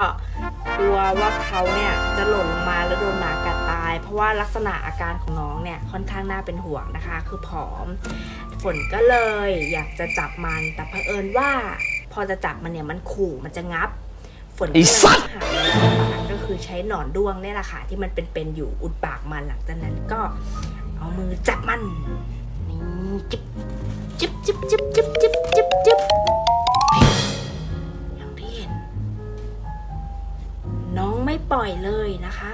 ก็กลัวว่าเขาเนี่ยจะหล่นลงมาแล้วโดนหมากัดตาย เพราะว่าลักษณะอาการของน้องเนี่ยค่อนข้างน่าเป็นห่วงนะคะ คือผอม ฝนก็เลยอยากจะจับมัน แต่เผอิญว่า พอจะจับมันเนี่ยมันขู่มันจะงับ ฝนก็เลยหาก็คือใช้หนอนด้วงเนี่ยแหละค่ะที่มันเป็นๆอยู่อุดปากมันหลังจากนั้นก็เอามือจับมันนี่จิบจิบจิบจิบจิบ ไม่ปล่อยเลยนะคะ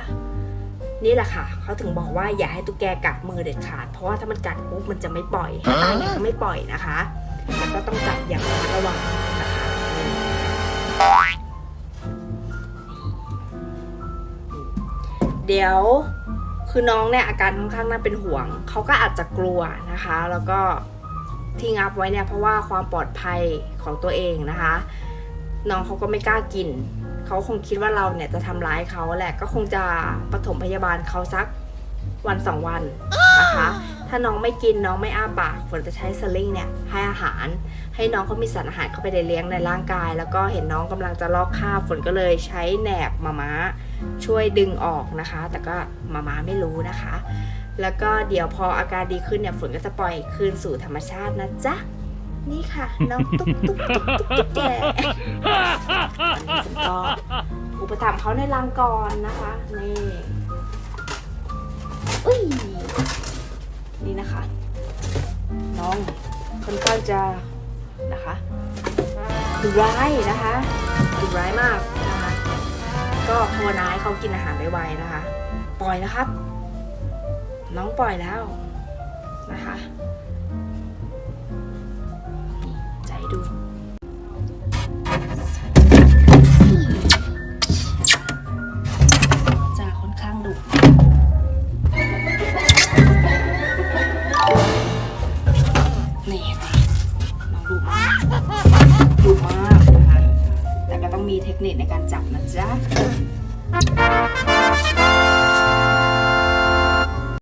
นี่แหละค่ะเขาถึงบอกว่าอย่าให้ตุ๊กแกกัดมือเด็ดขาด เพราะว่าถ้ามันกัดปุ๊บมันจะไม่ปล่อยถ้าตายเนี่ยก็ไม่ปล่อยนะคะแล้วก็ต้องจับอย่างระมัดระวังนะคะเดี๋ยวคือน้องเนี่ยอาการค่อนข้างน่าเป็นห่วง เขาก็อาจจะกลัวนะคะ แล้วก็ที่งับไว้เนี่ยเพราะว่าความปลอดภัยของตัวเองนะคะ น้องเขาก็ไม่กล้ากิน เขาคงคิดว่าเราเนี่ยจะทำร้ายเขาแหละก็คงจะปฐมพยาบาลเขาสักวันสองวันนะคะ ถ้าน้องไม่กินน้องไม่อ้าปากฝนจะใช้สลิงเนี่ยให้อาหาร ให้น้องเขามีสารอาหารเข้าไปในเลี้ยงในร่างกาย แล้วก็เห็นน้องกำลังจะลอกคราบฝนก็เลยใช้แหนบมาม้าช่วยดึงออกนะคะ แต่ก็มาม้าไม่รู้นะคะ แล้วก็เดี๋ยวพออาการดีขึ้นเนี่ยฝนก็จะปล่อยคืนสู่ธรรมชาตินะจ๊ะ นี่ค่ะ น้องตุ๊กตุ๊กตุ๊กตุ๊กตุ๊กแกก็อุปถัมภ์เขาในรังก่อนนะคะ นี่อุ้ยนี่นะคะ น้องค่อนข้างจะนะคะดุร้ายนะคะดุร้ายมากนะคะ ก็ภาวนาให้เขากินอาหารไวๆนะคะ ปล่อยนะครับ น้องปล่อยแล้วนะคะ ดุมากนะคะ แต่ก็ต้องมีเทคนิคในการจับนะจ๊ะ